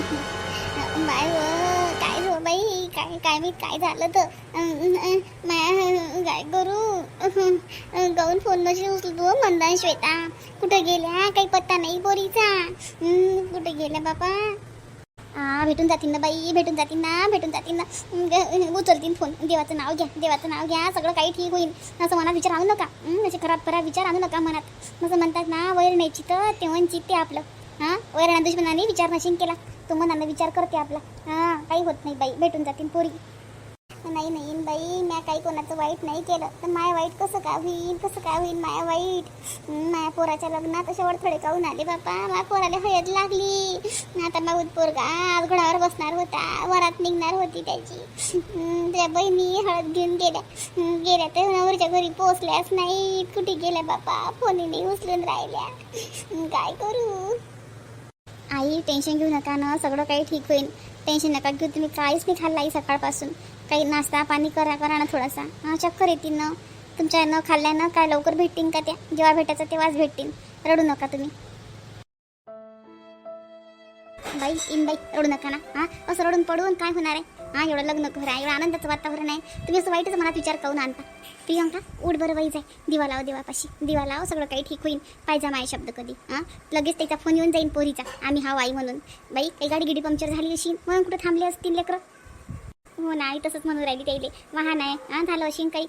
Bye काय हो बाई काय काय मी काय झालं तर माया काय करू अं, गाऊन फोन नशी उचलतो मंदान श्वेता कुठं गेल्या काही पत्ता नाही बोरीचा अं, कुठे गेल्या बाबा हा भेटून जातील ना बाई भेटून जातील ना भेटून जातील ना उचलतील फोन देवाचं नाव घ्या देवाचं नाव घ्या सगळं काही ठीक होईल असं मनात विचार आणू नका अं, खराब खराब विचार आणू नका मनात असं म्हणतात ना वैर नाही तर तेव्हा ते आपलं हां वैरणा दुश्मनाने विचार नशीन केला तो मनानं विचार करते आपला. हां काही होत नाही बाई भेटून जातील पोरी. नाही नाही बाई म्या काही कोणाचं वाईट नाही केलं. तर माया वाईट कसं काय होईल कसं काय होईल माया वाईट? माया पोराच्या लग्नात असे वडथडे काऊन आले बापा? माया पोराला हळद लागली. आता माऊत पोरगा आज घोडावर बसणार होता वरात निघणार होती त्याची. त्या बहिणी हळद घेऊन गेल्या. गेल्या तर नवरच्या घरी पोचल्याच नाही कुठे गेल्या बापा? फोनीने उचलून राहिल्या. काय करू? आई टेन्शन घेऊ नका ना सगळं काही ठीक होईल. टेन्शन नका घेऊ तुम्ही काहीच नाही खाल्ला आई सकाळपासून. काही नाश्ता पाणी करा करा ना थोडासा. हां चक्कर येतील ना. तुमच्या न खाल्ल्यानं काय लवकर भेटतील का त्या? जेव्हा भेटायचं तेव्हाच भेटतील. रडू नका तुम्ही. बाई इन बाई रडू नका ना. हां असं रडून पडून काय होणार आहे? हां एवढं लग्न घर आहे एवढं आनंदाचं वातावरण आहे. तुम्ही असं वाईटच मनात विचार करून आणता. प्रियंका उठ बरं वाईज जाय. दिवा लाव देवापाशी. दिवा लाव सगळं काही ठीक होईल. पाहिजे माय शब्द कधी हां? लगेच त्याचा फोन येऊन जाईन पोरीचा. आम्ही हा आई म्हणून. बाई काही गाडी गिडी पंक्चर झाली अशी? म्हणून कुठं थांबले असतील लेकरं? हो नाही तसंच म्हणून राहिली त्याईले वाहन आहे हां झालं अशी काही.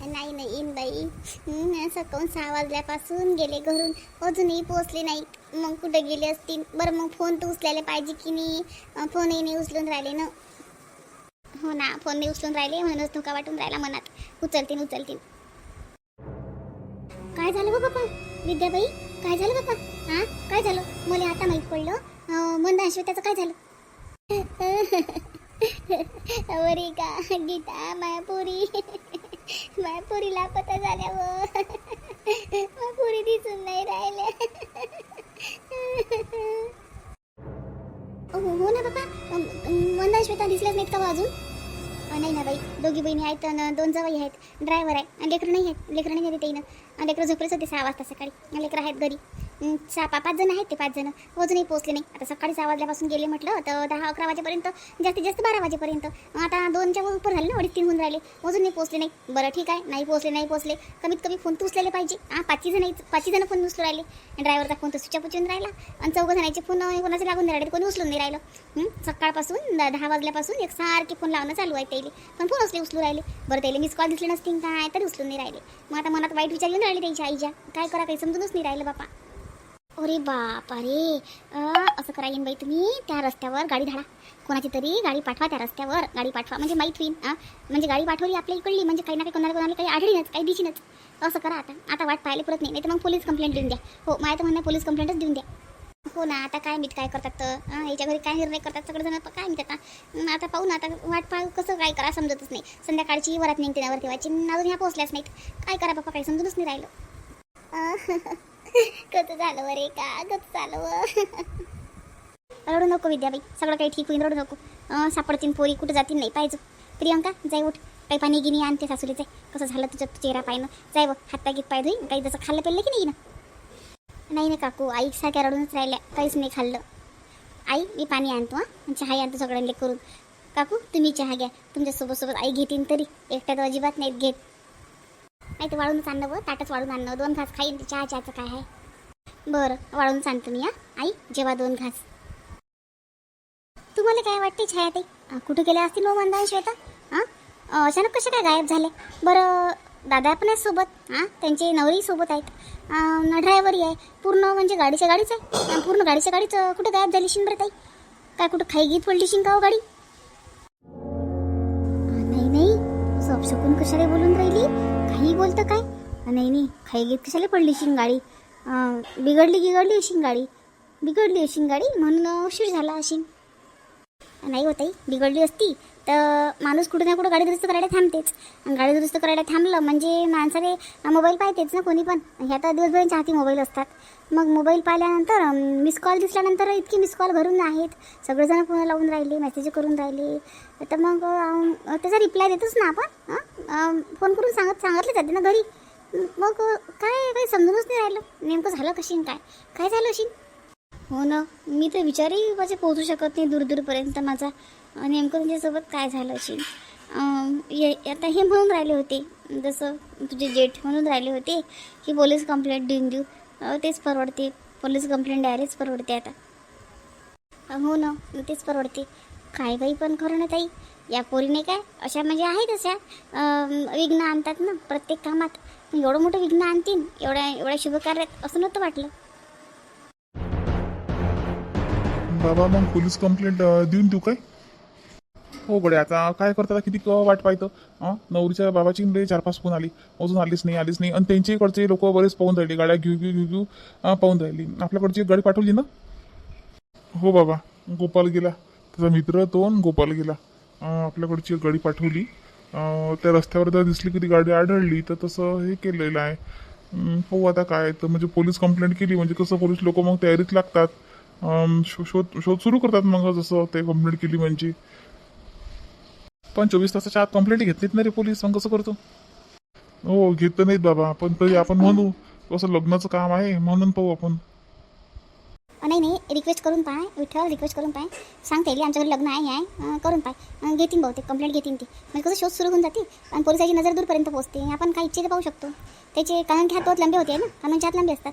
नाही नाही इन बाई. सकाळून सहा वाजल्यापासून गेले घरून? अजूनही पोचले नाही मग कुठे गेले असतील? बरं मग फोन तर उचलायला पाहिजे की नाही? फोनही नाही उचलून राहिले ना. हो ना फोन नाही उचलून राहिले म्हणूनच धोका वाटून राहिला मनात. उचलतील उचलतील काय झालं गं बाप्पा? विद्याबाई काय झालं बाप्पा? हां काय झालं? मला आता माहीत पडलं. मन मंद अश्वेताचं काय झालं? अरे का? गीता मायापुरी. मायापुरी लापता झाल्यावर. मायापुरी दिसून नाही राहिल्या हो हो ना बाबा. मंदा श्वेता दिसल्याच नाहीत का हो अजून? नाही ना बाई. दोघी बहिणी आहेत आणि दोन जावई आहेत. ड्रायव्हर आहे. आणि लेकरं नाही आहेत. लेकरं नाही घरी ते ना लेकरं झोपलेच होते सहा वाजता सकाळी. लेकरं आहेत घरी. सहा पा पाच जण आहेत ते पाच जण अजूनही पोहोचले नाही. आता सकाळी सहा वाजल्यापासून गेले म्हटलं तर दहा अकरा वाजेपर्यंत जास्तीत जास्त बारा वाजेपर्यंत. आता दोनच्या उपर झाले ना अडीच तीन होऊन राहिले. अजूनही पोचले पोहोचले नाही. बरं ठीक आहे. नाही पोहोचले नाही पोहोचले. कमीत कमी फोन तुसलेले पाहिजे. हां पाचही जण पाचही जण फोन उचलू राहिले. ड्रायव्हरचा फोन तर स्विच पुचून राहिला. आणि चौघ जणांचे फोन कोणाचे लागून नाही राहिले. कोणी उचलून नाही राहिलं. सकाळपासून दहा वाजल्यापासून एक सारखे फोन लावणं चालू आहे त्याला पण फोन असले उचलू राहिले. बरं त्याला मिस कॉल दिसले नसतील काय तरी उचलून नाही राहिले. मग आता मनात वाईट विचार येऊन राहिले त्यांच्या आईच्या. काय करा काही समजूनच नाही राहिलं बापा. अरे बाप अरे असं करा येईन बाई तुम्ही. त्या रस्त्यावर गाडी धाडा. कोणाची तरी गाडी पाठवा त्या रस्त्यावर. गाडी पाठवा. म्हणजे माहीत होईन हां म्हणजे गाडी पाठवली आपल्या इकडली. म्हणजे काही ना काही कोणाला कोणाला काही आढळीनच काही दिशीनच. असं करा आता. आता वाट पाहायला पुरत नाही. तर मग पोलीस कंप्लेंट देऊन द्या. हो माझ्या तर म्हणणं पोलीस कंप्लेंटच देऊन द्या. हो ना आता काय मीत काय करतात तर? याच्या घरी काय निर्णय करतात? सगळेजण काय म्हणतात आता? आता पाहू ना आता वाट पाहू कसं काय करा समजतच नाही. संध्याकाळची वरात निघते नावर ठेवायची अजून ह्या पोहोचल्याच नाहीत. काय करा बाप्पा काही समजूनच नाही राहिलं. कसं झालं रे का? कसं झालं रडू नको विद्याबाई. सगळं काही ठीक होईल रडू नको. सापडतील पोरी कुठं जातील नाही पाहिजे प्रियंका जाय उठ. काही पाणी गिनी आणते सासूलीचे कसं झालं तुझ्या चेहरा पाहिनं जाय व हात गीत पाय धुई काही जसं खाल्लं पेरलं की नाही ना? नाही ना काकू आई सारख्या रडूनच राहिल्या. काहीच नाही खाल्लं. आई मी पाणी आणतो हां. चहा आणतो सगळ्यांना करून. काकू तुम्ही चहा घ्या. तुमच्यासोबत सोबत आई घेतील तरी. एकट्यात अजिबात नाहीत घेत. नाही तर वाळूनच आणणं व ताटच वाळून आणणं दोन घास खाईन चहा चहाचं काय आहे? बरं वाळून सांगतो मी हा. आई जेव्हा दोन घास. तुम्हाला काय वाटते छाया ते कुठे गेल्या असतील मग मंदान श्वेता? हां? अचानक कसे काय गायब झाले? बरं दादा पण आहेत सोबत हां? त्यांचे नवरी सोबत आहेत. ड्रायव्हरही आहे. पूर्ण म्हणजे गाडीच्या गाडीच आहे. पूर्ण गाडीच्या गाडीच कुठे गायब झाली शिन बरं ताई? काय कुठं खाई गीत पडली शिन का हो गाडी नाही नाही. सब शकून कशाला बोलून राहिली? काही बोलतं काय? नाही नाही खाई घेत कशाला पडली शिंगाळी बिघडली गिघडली अशी गाडी? बिघडली अशी गाडी म्हणून उशीर झाला अशी. नाही होत बिघडली असती. तर माणूस कुठे ना कुठं गाडी दुरुस्त करायला थांबतेच. आणि गाडी दुरुस्त करायला थांबलं म्हणजे माणसाने मोबाईल पाहतेच ना कोणी पण. ह्या तर दिवसभरांच्या हाती मोबाईल असतात. मग मोबाईल पाहिल्यानंतर मिस कॉल दिसल्यानंतर इतकी मिस कॉल भरून आहेत सगळेजण फोन लावून राहिले मेसेज करून राहिले. तर मग त्याचा रिप्लाय देतोच ना आपण फोन करून सांगत सांगितले जाते ना घरी. मग काय काही समजूनच नाही राहिलं. नेमकं झालं कशी काय? काय झालं अशी? हो ना. मी तर विचारही माझे पोहोचू शकत नाही दूरदूरपर्यंत माझा. नेमकं त्यांच्यासोबत काय झालं असेल ये- आता हे म्हणून राहिले होते. जसं तुझे जेठ म्हणून राहिले होते की पोलीस कंप्लेंट देऊन देऊ. तेच परवडते. पोलीस कंप्लेंट द्यायलाच परवडते आता. हो ना. तेच परवडते. काय बाई पण खरं ना ताई? या पोरीने काय? अशा म्हणजे आहेत अशा. विघ्न आणतात ना प्रत्येक कामात. एवढं मोठं विघ्न आणतील एवढ्या एवढ्या शुभकार्यात असं नव्हतं वाटलं. बाबा मग पोलीस कंप्लेंट देऊन देऊ काय? हो गड्या आता काय करतात? आता किती क- वाट पाहतं? हां नवरीच्या बाबाची म्हणजे चार पाच फोन आली. अजून आलीच नाही आलीच नाही. आणि त्यांच्याकडचे लोक बरेच पाहून राहिले. गाड्या घेऊ घेऊ घेऊ घेऊ पाहून राहिली. आपल्याकडची एक गाडी पाठवली ना? हो बाबा गोपाल गेला. त्याचा मित्र तो गोपाल गेला. आपल्याकडची एक गाडी पाठवली. त्या रस्त्यावर जर दिसली की ती गाडी आढळली तर तसं हे केलेलं आहे. हो पाहू आता काय? तर म्हणजे पोलीस कंप्लेंट केली. म्हणजे कसं पोलीस लोक मग तयारीत लागतात? अं, शो- शोध शोध सुरू करतात मग जसं ते कंप्लेंट केली म्हणजे. पण चोवीस तासाच्या आत कंप्लेंट घेतलीत ना रे पोलीस मग कसं करतो? हो घेत तर नाहीत बाबा पण तरी आपण म्हणू कसं लग्नाचं काम आहे म्हणून पाहू आपण. अ, नाही नाही रिक्वेस्ट करून पाय विठ्ठल रिक्वेस्ट करून पाय. सांगते येईल आमच्या घरी लग्न आहे आहे. अ, करून पाय. अ, घेतील बहुतेक कंप्लेंट घेतीन ती. म्हणजे कसं शोध सुरू होऊन जाते आणि पोलिसाची नजर दूरपर्यंत पोहोचते. आपण काय इच्छित पाहू शकतो. त्याचे कानांचे हात बहुत लांबे होते ना कानांचे म्हणजे हात लांबे असतात.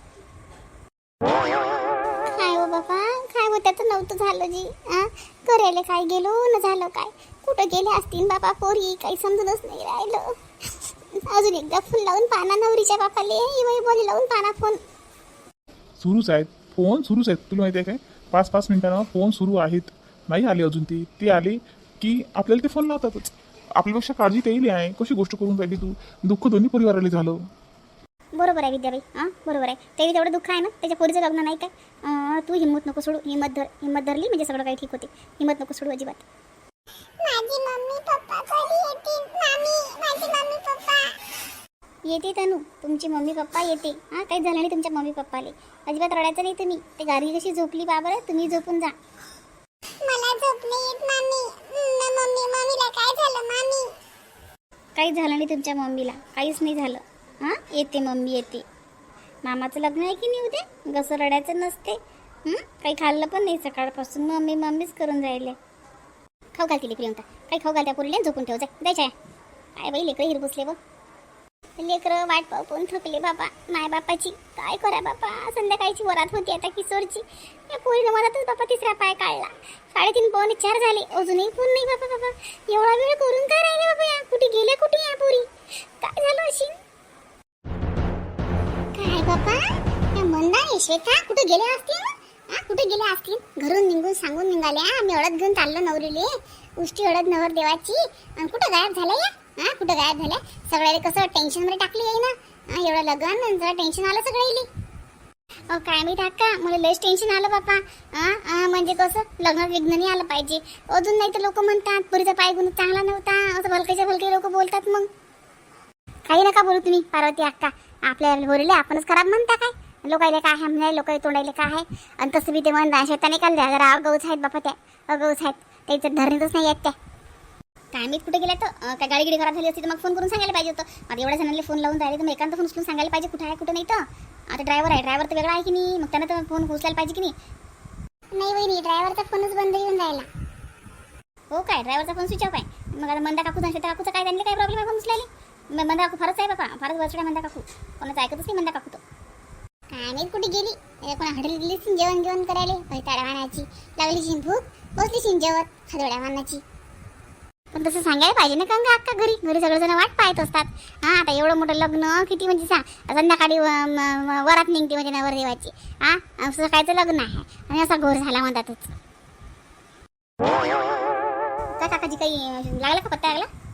तर नव्हतं झालं जी. आ? करायला काय गेलो न झालं काय? कुठं गेले असतील बापा पोरी? काही समजूनच नाही राहिलं. अजून एकदा फोन लावून पाना नवरीच्या बापाले. इवाई बोली लावून पाना फोन. सुरूच आहेत फोन सुरूच आहेत तुला माहिती आहे काय? पाच पाच मिनिटांना फोन सुरू आहेत. नाही आले अजून ती. ती आली की आपल्याला ते फोन लावतातच. आपल्यापेक्षा काळजी तेही आहे. कशी गोष्ट करून राहिली तू? दुःख दोन्ही परिवाराला झालं. बरोबर आहे विद्याबाई. हां बरोबर आहे. तेही तेवढं दुःख आहे ना? त्याच्या पोरीचं लग्न नाही काय? तू हिंमत नको सोडू. हिंमत धर हिंमत धरली म्हणजे सगळं काही ठीक होते. हिंमत नको सोडू अजिबात. येते तनू. तुमची मम्मी पप्पा येते. हां काही झालं नाही तुमच्या मम्मी पप्पाले. अजिबात रडायचं नाही तुम्ही. ते गाडी कशी झोपली बाबर तुम्ही झोपून जा. मला झोप नाही येत मामी. मम्मी मम्मीला काय झालं मामी? काही झालं नाही तुमच्या मम्मीला. काहीच नाही झालं. हां? येते मम्मी येते. मामाचं लग्न आहे की नाही उद्या? कसं रडायचं नसते. काही खाल्लं पण नाही सकाळपासून. मम्मी मम्मीच करून राहिले. खाऊ घाल तिला प्रियंका. काही खाऊ घाल त्या पोरीला. झोपून ठेव जाय द्यायच्या काय बाई लेकरं हिरबुसले व लेकरं वाट पाहून पण थकले बाबा. माय बापाची. काय करा बापा संध्याकाळची वरात होती आता किशोरची. या पोरीनं मधातच बापा तिसरा पाय काढला. साडेतीन पावणे चार झाले. अजूनही फोन नाही बाबा बाबा. एवढा वेळ करून काय राहिले बाबा या? कुठे गेले कुठे या पोरी? काय झालं अशी? काय बाबा? त्या मंदा श्वेता कुठे गेले असतील? हा कुठे गेले असतील? घरून निघून सांगून निघाल्या. आम्ही हळद घेऊन चाललो नवरीले. उष्टी हळद नवर देवाची. आणि कुठं गायब झाल्या या? हा कुठं गायब झाल्या? सगळ्याला कसं टेन्शनमध्ये टाकली आहे ना हा, एवढं लग्न जरा टेन्शन आलं सगळ्याला अहो काय मी टाका मला लयच टेन्शन आलं बापा. हा म्हणजे कसं? लग्नात विघ्न नाही आलं पाहिजे. अजून नाही तर लोक म्हणतात पुरीचा पाय गुण चांगला नव्हता. असं भलक्याच्या भलके लोक बोलतात मग. काही नका बोलू तुम्ही पार्वती अक्का आपल्या बोलले आपणच खराब म्हणता काय? लोकायले काय आहे म्हणाले लोक तोंडायले काय आहे? आणि तसं बी ते म्हणता शेताने काल द्या जरा अगौच आहेत बापा त्या. अगौच आहेत. त्याचं धरणीतच नाही आहेत त्या. काय मी कुठे गेल्या तर? काय गाडी गिडी खराब झाली असती तर मग फोन करून सांगायला पाहिजे होतं. आता एवढ्या जणांना फोन लावून राहिले तर मग एकांत फोन उचलून सांगायला पाहिजे कुठे आहे कुठे नाही तर. आता ड्रायव्हर आहे. ड्रायव्हर तर वेगळा आहे की नाही? मग त्यानं तर फोन उचलायला पाहिजे की नाही? नाही वहिनी ड्रायव्हरचा फोनच बंद येऊन राहिला. हो काय? ड्रायव्हरचा फोन स्विच ऑफ आहे. मग आता मंदा काकू श्वेता काकूचा काय? त्यांनी काय प्रॉब्लेम आहे फोन उचलायला? मंदा काकू फारच आहे बाबा फारच बसड्या मंदा काकू कोणाचं ऐकतच नाही मंदा काकू तो काय नाही कुठे गेली कोणा हॉटेल गेली जेवण जेवण करायला पैताड्या वाहनाची लागली शिन भूक बसली शिन जेवत हदोड्या वाहनाची पण तसं सांगायला पाहिजे ना गंगा अक्का घरी घरी सगळेजण वाट पाहत असतात हा आता एवढं मोठं लग्न किती म्हणजे सांग संध्याकाळी वरात निघते म्हणजे नवरदेवाची हा असं सकाळचं लग्न आहे आणि असा घोर झाला म्हणतातच काय काकाजी काही लागला का पत्ता लागला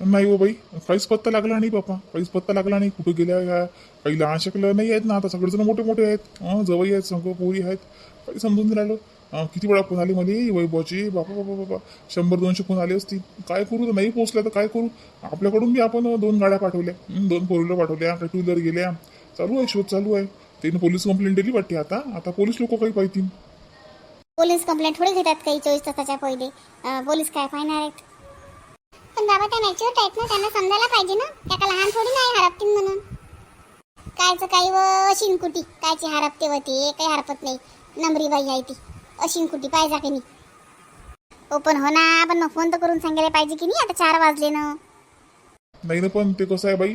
नाही हो बाई काहीच पत्ता लागला नाही बापा काहीच पत्ता लागला नाही. कुठे गेल्या का काही लहान शकलं नाही आहेत ना आता सगळेजण मोठे मोठे आहेत. जवळ आहेत संघ पोरी आहेत. काही समजून राहिलो. किती वेळा फोन आले मला वैभवची बापा बापा बापा शंभर दोनशे फोन आले असतील. काय करू तर नाही पोहोचलं तर काय करू? आपल्याकडून बी आपण दोन गाड्या पाठवल्या. दोन फोर व्हीलर पाठवल्या काही टू व्हीलर गेल्या. चालू आहे शोध चालू आहे. त्याने पोलीस कंप्लेंट दिली वाटते आता. आता पोलीस लोक काही पाहतील. पोलीस कंप्लेंट थोडी घेतात काही चोवीस तासाच्या पहिले. पोलीस काय पाहणार आहेत? पण बाबा त्या मॅच्युअर आहेत ना त्यांना समजायला पाहिजे ना. त्या का लहान थोडी नाही हरपतील म्हणून. कायचं काही व शिनकुटी कायची हरपते व ते काही हरपत नाही. नंबरी बाई आहे ती. अशिंकुटी कुठे पाहिजे की नाही? ओपन पण हो ना पण मग फोन तर करून सांगायला पाहिजे की नाही? आता चार वाजले ना. नाही ना पण ते कसं आहे बाई?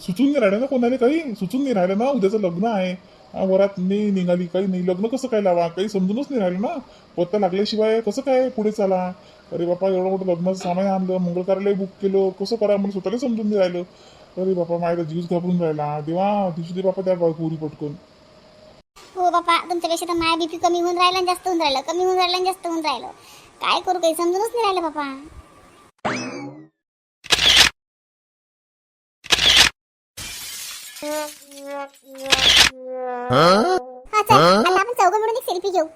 सुचून नाही राहिलं ना कोणाला काही? सुचून नाही राहिलं ना उद्याचं लग्न आहे. वरात नाही निघाली काही नाही. लग्न कसं काय लावा? काही समजूनच नाही राहिलं ना. पत्ता लागल्याशिवाय कसं काय पुढे चाला? अरे बापा एवढं मोठं लग्नाचं सामान आणलं मंगल कार्यालय बुक केलं. कसं करा? मला स्वतःला समजून नाही राहिलं. अरे बापा माझ्या जीवच घाबरून राहिला. देवा दिवशी दे बापा त्या पोरी पटकून. हो बापा तुमच्यापेक्षा तर माया बीपी कमी होऊन राहिलं आणि जास्त होऊन राहिलं. कमी होऊन राहिलं आणि जास्त होऊन राहिलं. काय करू? काही समजूनच नाही राहिलं बापा हा, चल, आता आपण एक सेल्फी घेऊ.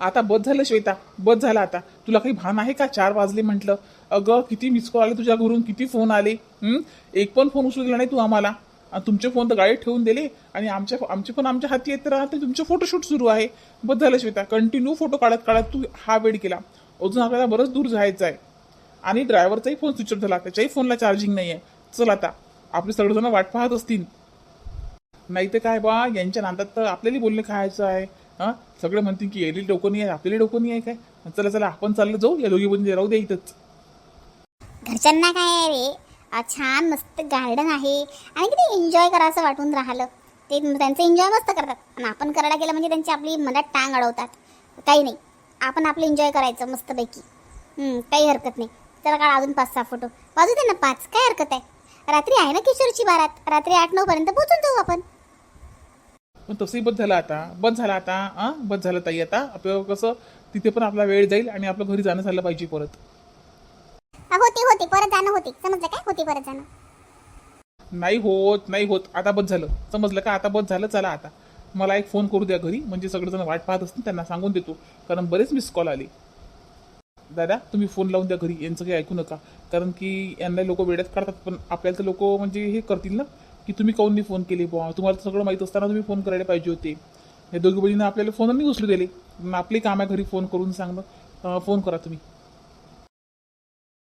आता बस झालं श्वेता. बस झालं आता. तुला काही भान आहे का? चार वाजले म्हटलं. अगं किती मिस कॉल आले तुझ्या घरून? किती फोन आले? हं? एक पण फोन उचलला नाही तू आम्हाला. आणि तुमचे फोन तर गाडीत ठेवून दिले. आणि आमच्या आमचे पण आमच्या हाती येत राहते. तुमचे फोटोशूट सुरू आहे. बस झालं श्वेता. कंटिन्यू फोटो काढत काढत तू हा वेळ केला. अजून आपल्याला बरंच दूर जायचं आहे आणि ड्रायव्हरचाही फोन स्विच ऑफ झाला. त्याच्याही फोनला चार्जिंग नाही आहे चल आता. आपले सगळेजण वाट पाहत असतील. नाही तर काय बा यांच्या नादात तर आपल्याला बोलणे खायचं आहे. हां? सगळे म्हणतील की यायला डोकं नाही आहे आपल्याला डोकं नाही आहे काय? चला चला आपण चाललं जाऊ. या दोघी बहिणी राहू द्या इथंच. घरच्यांना काय आहे रे? छान मस्त गार्डन आहे. आणि किती एन्जॉय करायचं वाटून राहिलं. ते त्यांचं एन्जॉय मस्त करतात. आणि आपण करायला गेलं म्हणजे त्यांची आपली मनात टांग अडवतात. काही नाही. आपण आपलं एन्जॉय करायचं मस्तपैकी. हं, काही हरकत नाही. चला काढ अजून पाच सहा फोटो वाजू दे ना पाच. काय हरकत आहे? रात्री आहे ना किशोरची बारात? रात्री आठ नऊ पर्यंत पोहोचून जाऊ आपण. पण तसंही बस झालं आता. बस झालं आता हा बस झालं ताई आता. आपलं कसं तिथे पण आपला वेळ जाईल आणि आपलं घरी जाणं झालं पाहिजे परत. अ, होते होते. परत जाणं होते. समजलं काय? होते परत जाणं. नाही होत नाही होत. आता बस झालं. समजलं का? आता बस झालं. चला आता. मला एक फोन करू द्या घरी. म्हणजे सगळेजण वाट पाहत असतील त्यांना सांगून देतो. कारण बरेच मिस कॉल आले. दादा तुम्ही फोन लावून द्या घरी. यांचं काही ऐकू नका. कारण की यांना लोक वेड्यात काढतात. पण आपल्याला तर लोक म्हणजे हे करतील ना की तुम्ही काऊन फोन केले बुवा? तुम्हाला तर सगळं माहीत असताना तुम्ही फोन करायला पाहिजे होते. हे दोघी बहिणींना आपल्याला फोन नाही उचलू दिले. आपले आपली काम आहे घरी फोन करून सांगणं फोन करा तुम्ही.